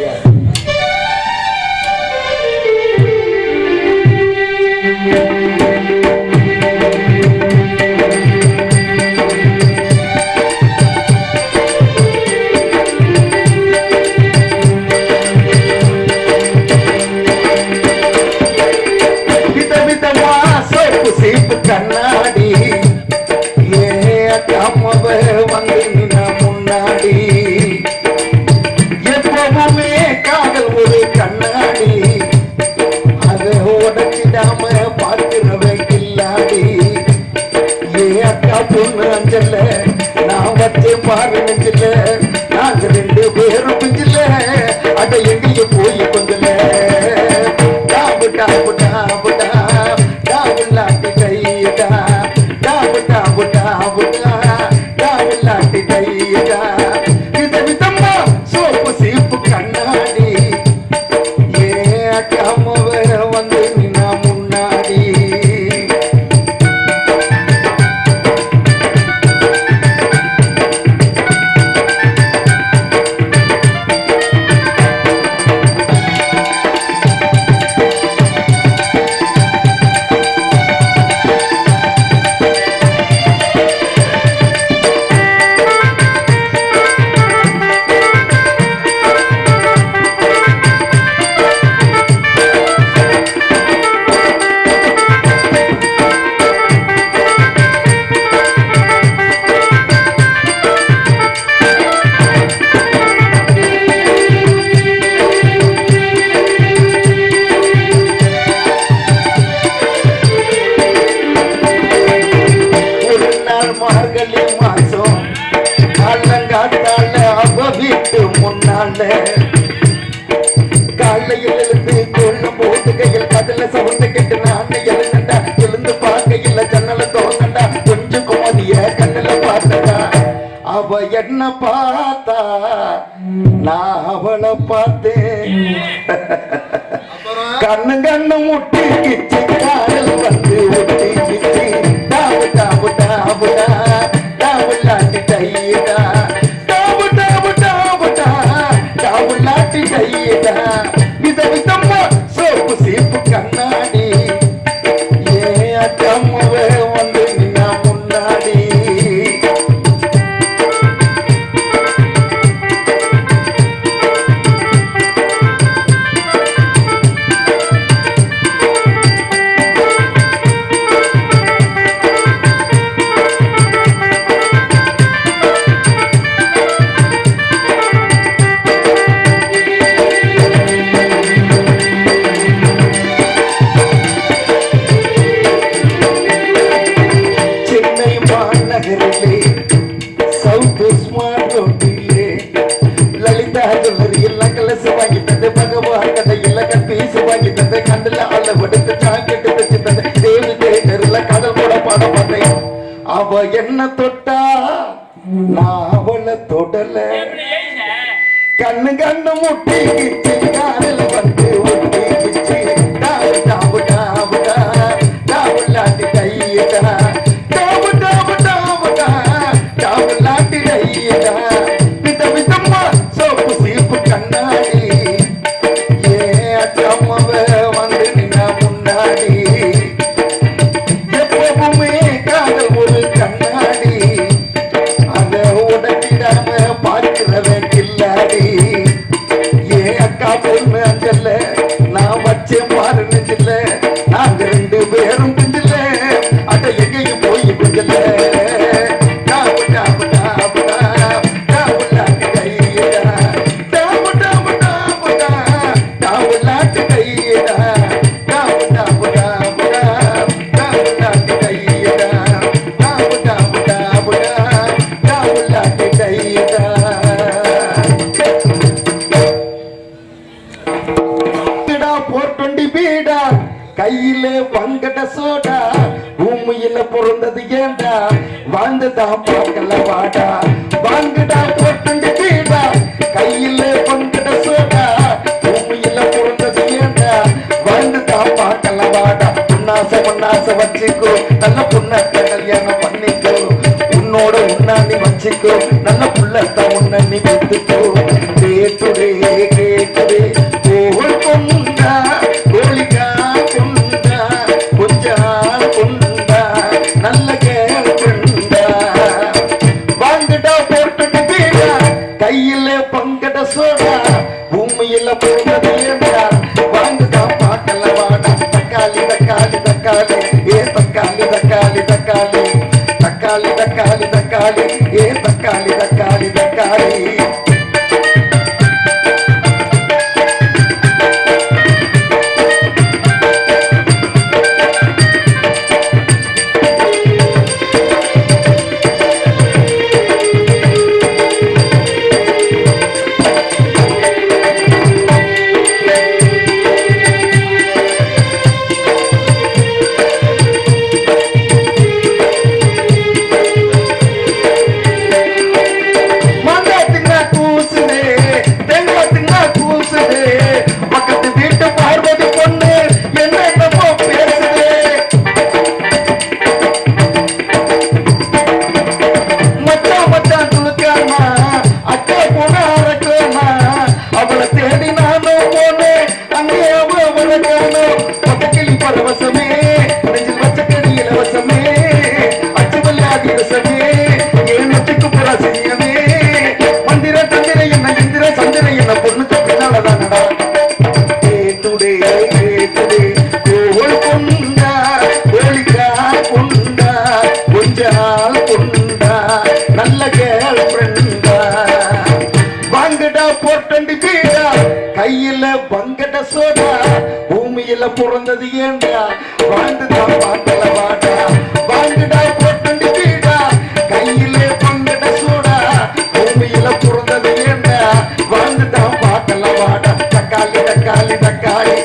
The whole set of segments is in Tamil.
Yeah. பத்தி பாரு நெஞ்சிலே. முன்னால காலையில் எழுந்து கொள்ளும் போது கையில் கதில சவுண்டு கெட்டு நான் எழுந்தண்டா எழுந்து பார்க்கையில் ஜன்னல தோந்தண்டா கொஞ்சம் கோதிய கண்ணில் பார்த்தடா அவ என்ன பார்த்தா? நான் அவளை பார்த்தேன். கண்ணு கண்ணு முட்டிக்கிச்சுடா படமதை அவ என்ன தொட்டா? நான் அவளை தொடல கண்ணு கண்ணு முட்டி வந்து கையில பங்கட சோடா பூமியில பிறந்தது ஏண்டா? வாழ்ந்துதான் பார்க்கல வாடா. தக்காளி ஏ தக்காளி தக்காளி தக்காளி. தக்காளி தக்காளி தக்காளி ஏ தக்காளி தக்காளி தக்காளி. ரெண்டு பேரா கையில பங்கட சோடா. பூமியில பிறந்தது ஏண்டா? வாழ்ந்துடா பாட்டல பாட்டா வாழ்ந்துடா போட்டு பேடா கையில பங்கட சோடா. பூமியில பிறந்தது ஏண்டா? வாழ்ந்துடா பாட்டல பாட்டா தக்காளி தக்காளி தக்காளி.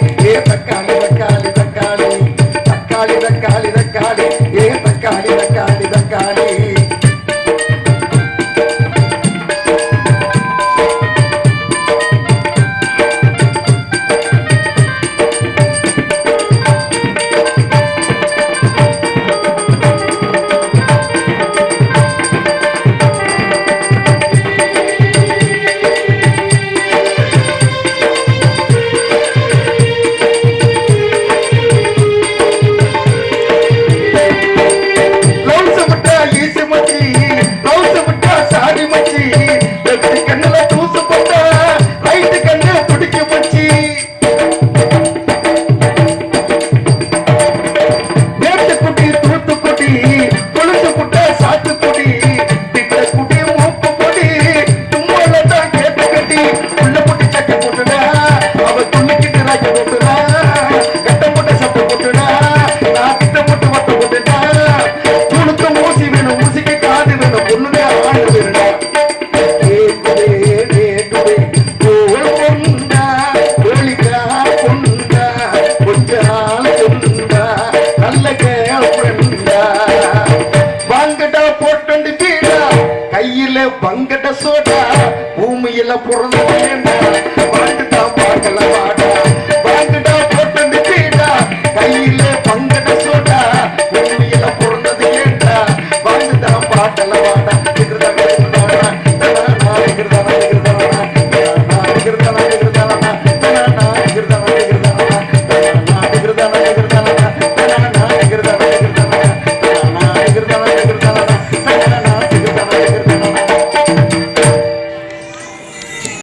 கையில பங்கட சோடா பூமியில பிறந்த வாழ்ந்து தான் பார்க்கல வாடா.